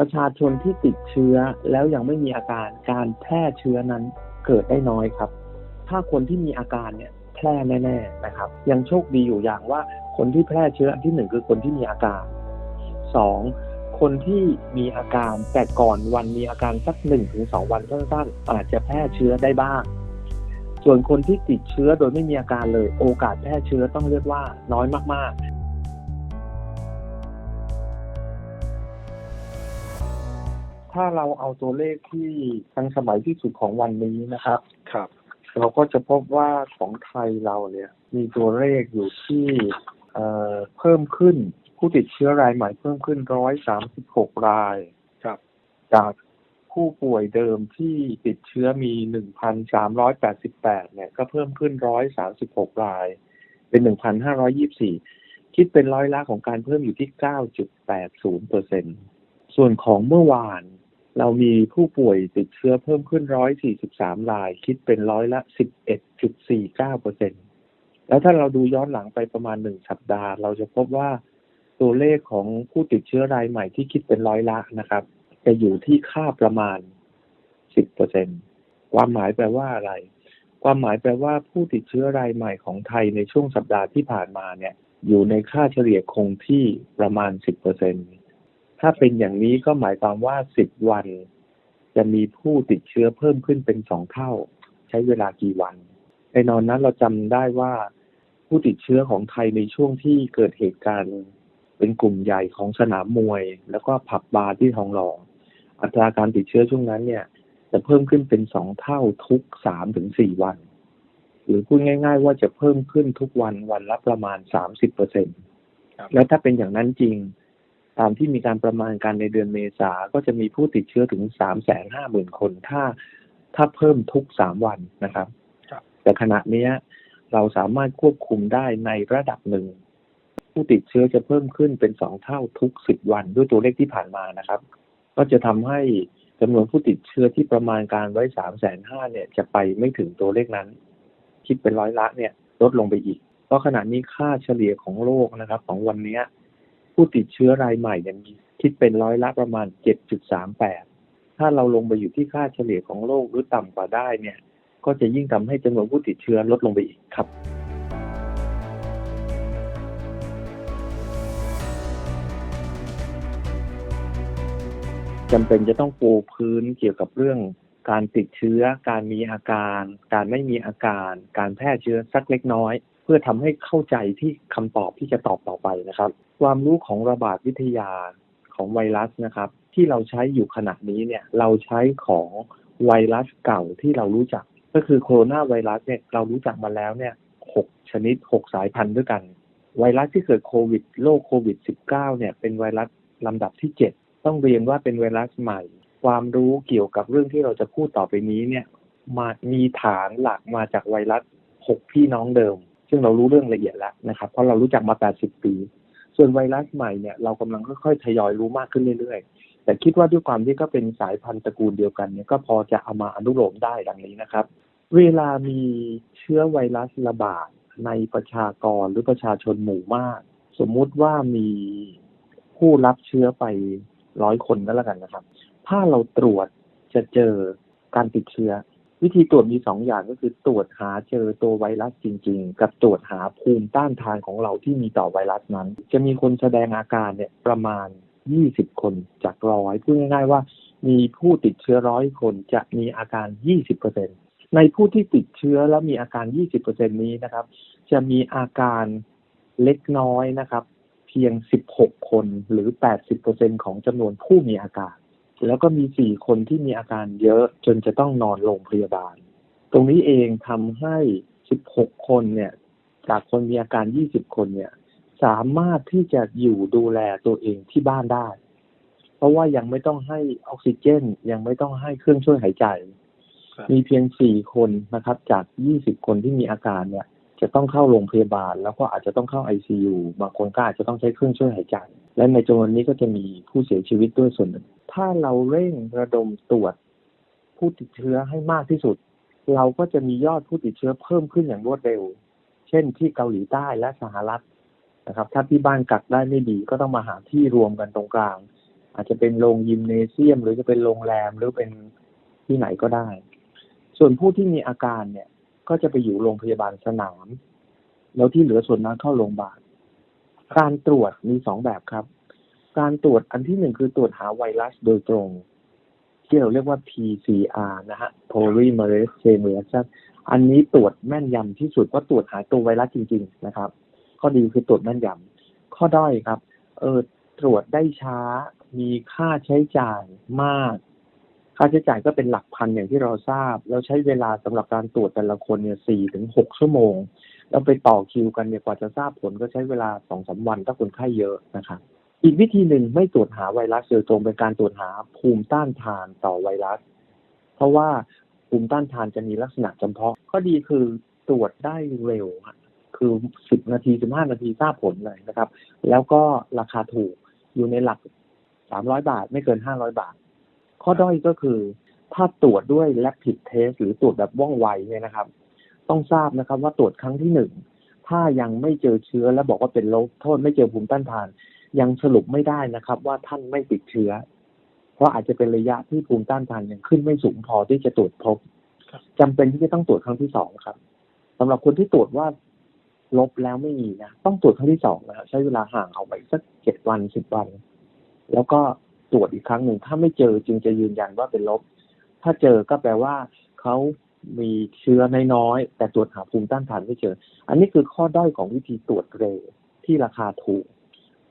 ประชาชนที่ติดเชื้อแล้วยังไม่มีอาการการแพร่เชื้อนั้นเกิดได้น้อยครับ ถ้าคนที่มีอาการเนี่ยแพร่แน่ๆนะครับ ยังโชคดีอยู่อย่างว่าคนที่แพร่เชื้ออันที่หนึ่งคือคนที่มีอาการสองคนที่มีอาการแต่ก่อนวันมีอาการสักหนึ่งถึงสองวันสั้นๆอาจจะแพร่เชื้อได้บ้าง ส่วนคนที่ติดเชื้อโดยไม่มีอาการเลย โอกาสแพร่เชื้อต้องเรียกว่าน้อยมาก ถ้าเราเอาตัวเลขที่ทันสมัยที่สุดของวันนี้นะครับ ครับ เราก็จะพบว่าของไทยเราเนี่ยมีตัวเลขอยู่ที่เอ่อเพิ่มขึ้นผู้ติดเชื้อรายใหม่เพิ่มขึ้นร้อยสามสิบหกรายครับ จากผู้ป่วยเดิมที่ติดเชื้อมีหนึ่งพันสามร้อยแปดสิบแปดเนี่ย ก็เพิ่มขึ้นร้อยสามสิบหกราย เป็นหนึ่งพันห้าร้อยี่สี่คิดเป็นร้อยละของการเพิ่มอยู่ที่เก้าจุดแปดศูนย์เปอร์เซ็นส่วนของเมื่อวาน เรามีผู้ป่วยติดเชื้อเพิ่มขึ้น 143 ราย คิดเป็นร้อยละ 11.49เปอร์เซ็นแล้วถ้าเราดูย้อนหลังไปประมาณหนึ่งสัปดาห์ เราจะพบว่าตัวเลขของผู้ติดเชื้อรายใหม่ที่คิดเป็นร้อยละนะครับ จะอยู่ที่ค่าประมาณ 10เปอร์เซ็นความหมายแปลว่าอะไร ความหมายแปลว่าผู้ติดเชื้อรายใหม่ของไทยในช่วงสัปดาห์ที่ผ่านมาเนี่ย อยู่ในค่าเฉลี่ยคงที่ประมาณ 10เปอร์เซ็นต์ ถ้าเป็นอย่างนี้ก็หมายความว่า10วัน จะมีผู้ติดเชื้อเพิ่มขึ้นเป็นสองเท่า ใช้เวลากี่วันในนอนนั้นเราจำได้ว่าผู้ติดเชื้อของไทยในช่วงที่เกิดเหตุการณ์ เป็นกลุ่มใหญ่ของสนามมวย แล้วก็ผับบาร์ที่ทองหล่ออัตราการติดเชื้อช่วงนั้นเนี่ย จะเพิ่มขึ้นเป็นสองเท่าทุกสามถึงสี่วัน หรือพูดง่าย ๆ ว่าจะเพิ่มขึ้นทุกวันวันละประมาณสามสิบเปอร์เซ็นต์ครับแล้วถ้าเป็นอย่างนั้นจริง ตามที่มีการประมาณการในเดือนเมษาก็จะมีผู้ติดเชื้อถึงสามแสนห้าหมื่นคน ถ้าถ้าเพิ่มทุกสามวันนะครับครับแต่ขณะเนี้ยเราสามารถควบคุมได้ในระดับหนึ่ง ผู้ติดเชื้อจะเพิ่มขึ้นเป็นสองเท่าทุกสิบวันด้วยตัวเลขที่ผ่านมานะครับ ก็จะทำให้จำนวนผู้ติดเชื้อที่ประมาณการไว้สามแสนห้าเนี่ย จะไปไม่ถึงตัวเลขนั้น คิดเป็นร้อยละเนี่ยลดลงไปอีก เพราะขณะนี้ค่าเฉลี่ยของโลกนะครับ ของวันเนี้ย ผู้ติดเชื้อรายใหม่เนี่ยมีคิดเป็นร้อยละประมาณ 7.38 ถ้าเราลงไปอยู่ที่ค่าเฉลี่ยของโลกหรือต่ำกว่าได้เนี่ย ก็จะยิ่งทำให้จำนวนผู้ติดเชื้อลดลงไปอีกครับจำเป็นจะต้องปูพื้นเกี่ยวกับเรื่องการติดเชื้อ การมีอาการ การไม่มีอาการ การแพร่เชื้อสักเล็กน้อย พื่อทำให้เข้าใจที่คำตอบที่จะตอบต่อไปนะครับ ความรู้ของระบาดวิทยาของไวรัสนะครับ ที่เราใช้อยู่ขณะนี้เนี่ยเราใช้ของไวรัสเก่าที่เรารู้จัก ก็คือโคโรนาไวรัสเนี่ยเรารู้จักมาแล้วเนี่ยหกชนิดหกสายพันธุ์ด้วยกัน ไวรัสที่เกิดโควิดโรคโควิด -19 เนี่ยเป็นไวรัสลำดับที่เจ็ดต้องเรียนว่าเป็นไวรัสใหม่ ความรู้เกี่ยวกับเรื่องที่เราจะพูดต่อไปนี้เนี่ยมามีฐานหลักมาจากไวรัสหกพี่น้องเดิม ซึ่งเรารู้เรื่องละเอียดแล้วนะครับ เพราะเรารู้จักมา 80 ปี ส่วนไวรัสใหม่เนี่ยเรากำลังค่อยๆทยอยรู้มากขึ้นเรื่อยๆ แต่คิดว่าด้วยความที่ก็เป็นสายพันธุ์ตระกูลเดียวกันเนี่ยก็พอจะเอามาอนุโลมได้ดังนี้นะครับ เวลามีเชื้อไวรัสระบาดในประชากรหรือประชาชนหมู่มาก สมมุติว่ามีผู้รับเชื้อไปร้อยคนก็แล้วกันนะครับ ถ้าเราตรวจจะเจอการติดเชื้อ วิธีตรวจมีสองอย่างก็คือตรวจหาเจอตัวไวรัสจริง ๆ กับตรวจหาภูมิต้านทานของเราที่มีต่อไวรัสนั้น จะมีคนแสดงอาการเนี่ยประมาณ 20 คนจากร้อยพูดง่ายๆว่า มีผู้ติดเชื้อร้อยคนจะมีอาการ 20%ในผู้ที่ติดเชื้อแล้วมีอาการ 20%นี้นะครับ จะมีอาการเล็กน้อยนะครับ เพียง 16 คนหรือ 80%ของจำนวนผู้มีอาการ แล้วก็มี4คนที่มีอาการเยอะจนจะต้องนอนโรงพยาบาล ตรงนี้เองทำให้16คนเนี่ย จากคนมีอาการ20คนเนี่ย สามารถที่จะอยู่ดูแลตัวเองที่บ้านได้ เพราะว่ายังไม่ต้องให้ออกซิเจน ยังไม่ต้องให้เครื่องช่วยหายใจครับมีเพียง4คนนะครับ จาก20คนที่มีอาการเนี่ย จะต้องเข้าโรงพยาบาล แล้วก็อาจจะต้องเข้า ICU บางคนก็อาจจะต้องใช้เครื่องช่วยหายใจ และในจำนวนนี้ก็จะมีผู้เสียชีวิตด้วยส่วนหนึ่ง ถ้าเราเร่งระดมตรวจผู้ติดเชื้อให้มากที่สุด เราก็จะมียอดผู้ติดเชื้อเพิ่มขึ้นอย่างรวดเร็ว เช่นที่เกาหลีใต้และสหรัฐนะครับ ถ้าที่บ้านกักได้ไม่ดีก็ต้องมาหาที่รวมกันตรงกลาง อาจจะเป็นโรงยิมเนเซียม หรือจะเป็นโรงแรมหรือเป็นที่ไหนก็ได้ ส่วนผู้ที่มีอาการเนี่ย ก็จะไปอยู่โรงพยาบาลสนาม แล้วที่เหลือส่วนนั้นเข้าโรงพยาบาล การตรวจมีสองแบบครับ การตรวจอันที่หนึ่งคือตรวจหาไวรัสโดยตรง ที่เราเรียกว่า PCR นะฮะ polymerase chain reaction อันนี้ตรวจแม่นยำที่สุดเพราตรวจหาตัวไวรัสจริง ๆ นะครับ ข้อดีคือตรวจแม่นยำข้อด้อยครับ เออตรวจได้ช้ามีค่าใช้จ่ายมาก ค่าใช้จ่ายก็เป็นหลักพันอย่างที่เราทราบ แล้วใช้เวลาสำหรับการตรวจแต่ละคนเนี่ยสี่ถึงหกชั่วโมง แล้วไปต่อคิวกันเนี่ยกว่าจะทราบผลก็ใช้เวลาสองสาวันถ้าคนไข้เยอะนะครับอีกวิธีหนึ่งไม่ตรวจหาไวรัสโดยตรงเป็นการตรวจหาภูมิต้านทานต่อไวรัส เพราะว่าภูมิต้านทานจะมีลักษณะจำเพาะข้อดีคือตรวจได้เร็ว คือสิบนาทีสิบห้านาทีทราบผลเลยนะครับ แล้วก็ราคาถูกอยู่ในหลักสามร้อยบาทไม่เกินห้าร้อยบาท ข้อด้อยก็คือ ถ้าตรวจด้วย rapid test หรือตรวจแบบว่องไวเนี่ยนะครับ ต้องทราบนะครับว่าตรวจครั้งที่หนึ่งถ้ายังไม่เจอเชื้อและบอกว่าเป็นโรคโทษไม่เจอภูมิต้านทาน ยังสรุปไม่ได้นะครับ ว่าท่านไม่ติดเชื้อ เพราะอาจจะเป็นระยะที่ภูมิต้านทานยังขึ้นไม่สูงพอที่จะตรวจพบครับจำเป็นที่จะต้องตรวจครั้งที่สองครับสำหรับคนที่ตรวจว่าลบแล้วไม่มีนะต้องตรวจครั้งที่สองนะครับใช้เวลาห่างเอาไปสักเจ็ดวันสิบวัน แล้วก็ ตรวจอีกครั้งหนึ่งถ้าไม่เจอจึงจะยืนยันว่าเป็นลบ ถ้าเจอก็แปลว่าเขามีเชื้อน้อยๆแต่ตรวจหาภูมิต้านทานไม่เจอ อันนี้คือข้อด้อยของวิธีตรวจเร็วที่ราคาถูก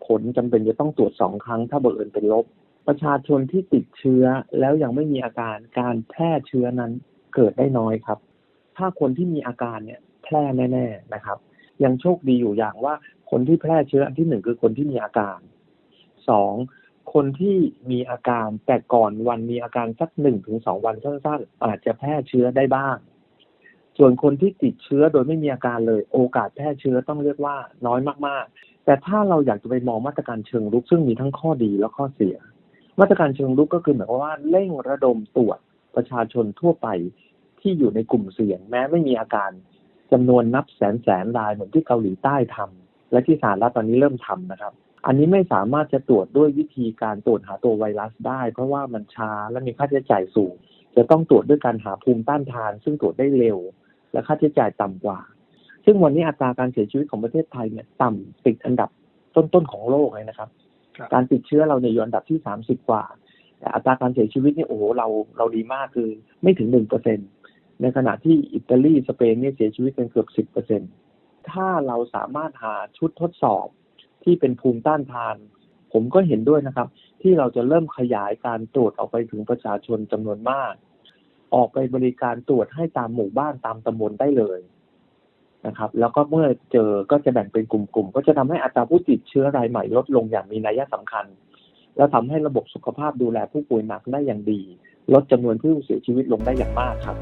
ผลจำเป็นจะต้องตรวจสองครั้ง ถ้าบังเอิญเป็นลบ ประชาชนที่ติดเชื้อแล้วยังไม่มีอาการการแพร่เชื้อนั้นเกิดได้น้อยครับ ถ้าคนที่มีอาการเนี่ยแพร่แน่ ๆนะครับ ยังโชคดีอยู่อย่างว่าคนที่แพร่เชื้ออันที่หนึ่งคือคนที่มีอาการสอง คนที่มีอาการแต่ก่อนวันมีอาการสักหนึ่งถึงสองวันสั้นๆอาจจะแพร่เชื้อได้บ้าง ส่วนคนที่ติดเชื้อโดยไม่มีอาการเลย โอกาสแพร่เชื้อต้องเรียกว่าน้อยมากๆ แต่ถ้าเราอยากจะไปมองมาตรการเชิงรุกซึ่งมีทั้งข้อดีและข้อเสีย มาตรการเชิงรุกก็คือหมายความว่าเร่งระดมตรวจประชาชนทั่วไปที่อยู่ในกลุ่มเสี่ยง แม้ไม่มีอาการจำนวนนับแสนแสนรายเหมือนที่เกาหลีใต้ทำและที่สหรัฐตอนนี้เริ่มทำนะครับ อันนี้ไม่สามารถจะตรวจด้วยวิธีการตรวจหาตัวไวรัสได้ เพราะว่ามันช้าและมีค่าใช้จ่ายสูง จะต้องตรวจด้วยการหาภูมิต้านทาน ซึ่งตรวจได้เร็ว และค่าใช้จ่ายต่ำกว่า ซึ่งวันนี้อัตราการเสียชีวิตของประเทศไทยเนี่ยต่ำติดอันดับต้นๆของโลกเลยนะครับครับ การติดเชื้อเราเนี่ยอยู่อันดับที่สามสิบกว่า แต่อัตราการเสียชีวิตเนี่ยโอ้โหเราเราดีมากคือไม่ถึงหนึ่งเปอร์เซ็นในขณะที่อิตาลีสเปนเนี่ยเสียชีวิตเป็นเกือบสิบเปอร์เซ็นถ้าเราสามารถหาชุดทดสอบ ที่เป็นภูมิต้านทาน ผมก็เห็นด้วยนะครับ ที่เราจะเริ่มขยายการตรวจออกไปถึงประชาชนจำนวนมาก ออกไปบริการตรวจให้ตามหมู่บ้านตามตำบลได้เลยนะครับ แล้วก็เมื่อเจอก็จะแบ่งเป็นกลุ่มๆ ก็จะทำให้อัตราผู้ติดเชื้อรายใหม่ลดลงอย่างมีนัยสำคัญ แล้วทำให้ระบบสุขภาพดูแลผู้ป่วยหนักได้อย่างดี ลดจำนวนผู้เสียชีวิตลงได้อย่างมากครับ